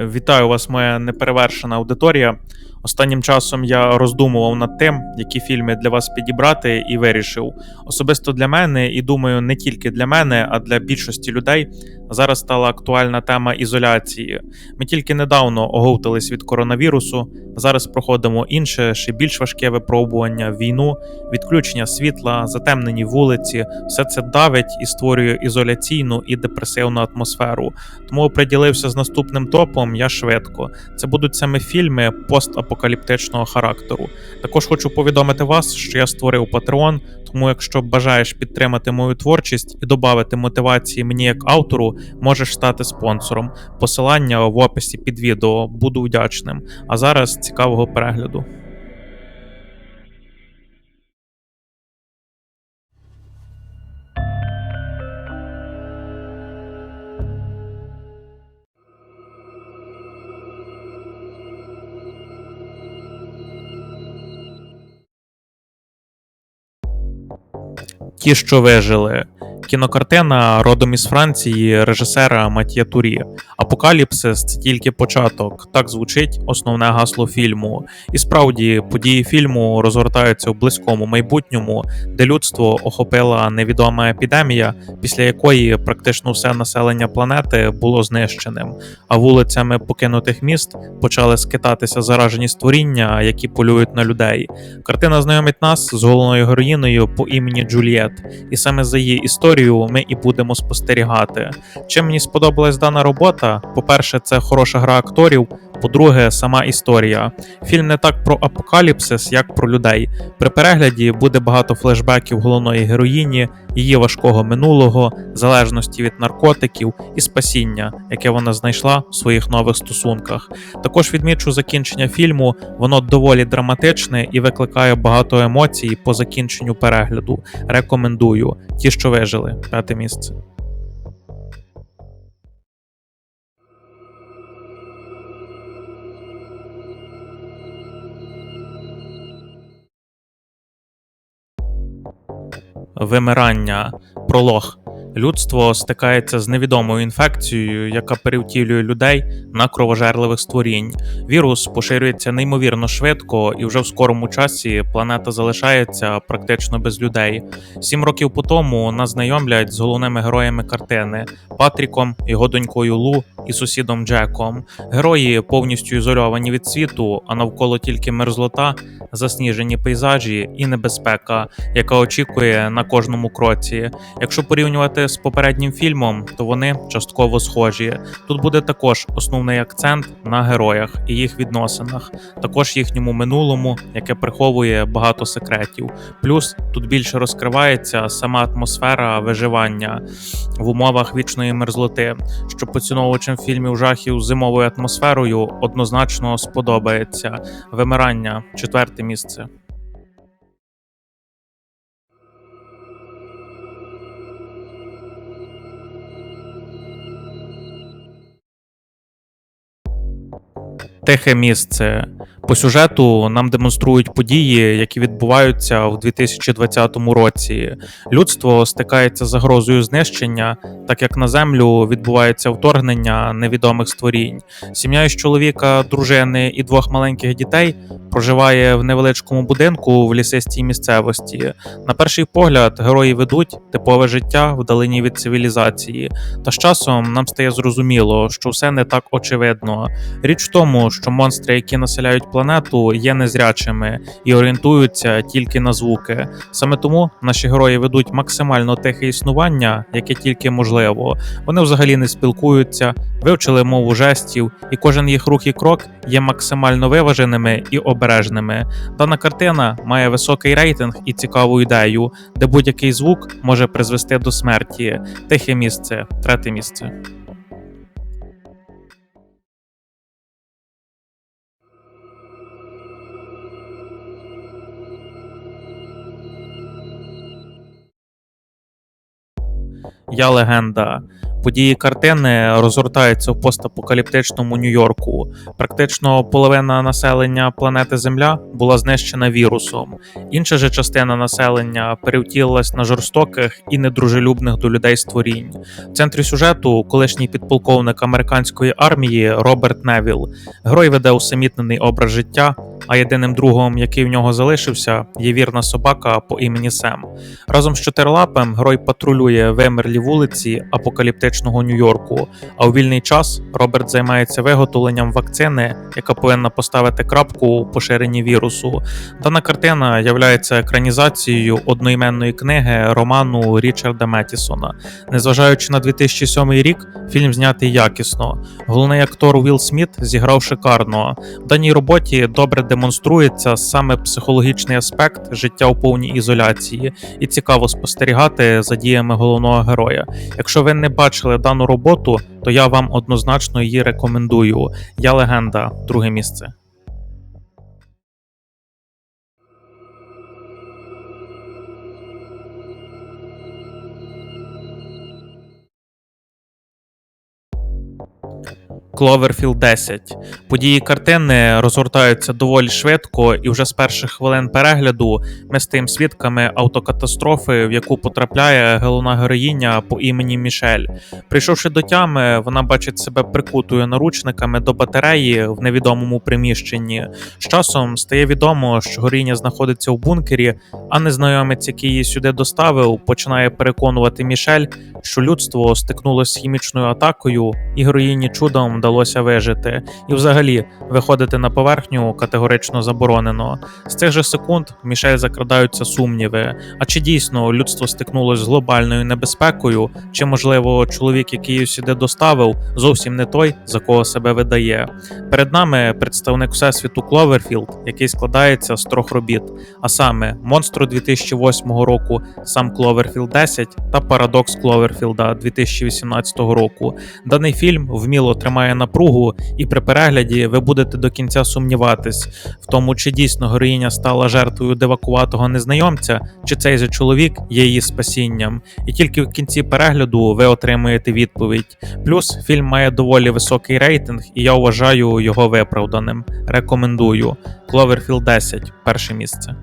Вітаю вас, моя неперевершена аудиторія. Останнім часом я роздумував над тим, які фільми для вас підібрати, і вирішив. Особисто для мене, і думаю, не тільки для мене, а для більшості людей зараз стала актуальна тема ізоляції. Ми тільки недавно оговтались від коронавірусу. Зараз проходимо інше, ще більш важке випробування, війну, відключення світла, затемнені вулиці. Все це давить і створює ізоляційну і депресивну атмосферу. Тому приділився з наступним топом я швидко. Це будуть саме фільми постапокаліптичного характеру. Також хочу повідомити вас, що я створив Patreon, тому якщо бажаєш підтримати мою творчість і додати мотивації мені як автору, можеш стати спонсором. Посилання в описі під відео буду вдячним. А зараз цікавого перегляду. Ті, що вижили. Кінокартина родом із Франції режисера Матьє Турі. Апокаліпсис це тільки початок. Так звучить основне гасло фільму. І справді події фільму розгортаються в близькому майбутньому, де людство охопила невідома епідемія, після якої практично все населення планети було знищеним. А вулицями покинутих міст почали скитатися заражені створіння, які полюють на людей. Картина знайомить нас з головною героїною по імені Джульєт, і саме за її історію ми і будемо спостерігати. Чим мені сподобалась дана робота? По-перше, це хороша гра акторів. По-друге, сама історія. Фільм не так про апокаліпсис, як про людей. При перегляді буде багато флешбеків головної героїні, її важкого минулого, залежності від наркотиків і спасіння, яке вона знайшла в своїх нових стосунках. Також відмічу закінчення фільму, воно доволі драматичне і викликає багато емоцій по закінченню перегляду. Рекомендую ті, що вижили, п'яте місце. Вимирання. Пролог. Людство стикається з невідомою інфекцією, яка перевтілює людей на кровожерливих створінь. Вірус поширюється неймовірно швидко, і вже в скорому часі планета залишається практично без людей. Сім років по тому нас знайомлять з головними героями картини Патріком, його донькою Лу і сусідом Джеком. Герої повністю ізольовані від світу, а навколо тільки мерзлота, засніжені пейзажі і небезпека, яка очікує на кожному кроці. Якщо порівнювати з попереднім фільмом, то вони частково схожі. Тут буде також основний акцент на героях і їх відносинах, також їхньому минулому, яке приховує багато секретів. Плюс тут більше розкривається сама атмосфера виживання в умовах вічної мерзлоти, що поціновувачам фільмів жахів зимовою атмосферою однозначно сподобається. Вимирання четверте місце. Тихе місце. По сюжету нам демонструють події, які відбуваються в 2020 році. Людство стикається з загрозою знищення, так як на землю відбувається вторгнення невідомих створінь. Сім'я із чоловіка, дружини і двох маленьких дітей проживає в невеличкому будинку в лісистій місцевості. На перший погляд, герої ведуть типове життя вдалині від цивілізації. Та з часом нам стає зрозуміло, що все не так очевидно. Річ в тому, що монстри, які населяють планету, є незрячими і орієнтуються тільки на звуки. Саме тому наші герої ведуть максимально тихе існування, яке тільки можливо. Вони взагалі не спілкуються, вивчили мову жестів, і кожен їх рух і крок є максимально виваженими і обережними. Дана картина має високий рейтинг і цікаву ідею, де будь-який звук може призвести до смерті. Тихе місце, третє місце. Я легенда. Події картини розгортаються в постапокаліптичному Нью-Йорку. Практично половина населення планети Земля була знищена вірусом. Інша же частина населення перевтілилась на жорстоких і недружелюбних до людей створінь. В центрі сюжету колишній підполковник американської армії Роберт Невіл. Герой веде усамітнений образ життя. А єдиним другом, який в нього залишився, є вірна собака по імені Сем. Разом з чотирилапем герой патрулює вимерлі вулиці апокаліптичного Нью-Йорку. А у вільний час Роберт займається виготовленням вакцини, яка повинна поставити крапку у поширенні вірусу. Дана картина являється екранізацією одноіменної книги роману Річарда Метісона. Незважаючи на 2007 рік, фільм знятий якісно. Головний актор Уілл Сміт зіграв шикарно. В даній роботі добре демонструється саме психологічний аспект життя у повній ізоляції, і цікаво спостерігати за діями головного героя. Якщо ви не бачили дану роботу, то я вам однозначно її рекомендую. Я легенда, друге місце. Кловерфілд 10. Події картини розгортаються доволі швидко, і вже з перших хвилин перегляду ми стаємо свідками автокатастрофи, в яку потрапляє головна героїня по імені Мішель. Прийшовши до тями, вона бачить себе прикутою наручниками до батареї в невідомому приміщенні. З часом стає відомо, що героїня знаходиться у бункері, а незнайомець, який її сюди доставив, починає переконувати Мішель, що людство стикнулося з хімічною атакою, і героїні чудом вдалося вижити. І взагалі виходити на поверхню категорично заборонено. З цих же секунд в Мішель закрадаються сумніви. А чи дійсно людство стикнулося з глобальною небезпекою, чи можливо чоловік, який сюди доставив, зовсім не той, за кого себе видає? Перед нами представник всесвіту Кловерфілд, який складається з трьох робіт, а саме монстру 2008 року, сам Кловерфілд 10 та Парадокс Кловерфілда 2018 року. Даний фільм вміло тримає напругу, і при перегляді ви будете до кінця сумніватись в тому, чи дійсно героїня стала жертвою девакуватого незнайомця, чи цей же чоловік є її спасінням. І тільки в кінці перегляду ви отримуєте відповідь. Плюс фільм має доволі високий рейтинг, і я вважаю його виправданим. Рекомендую. Cloverfield 10 перше місце.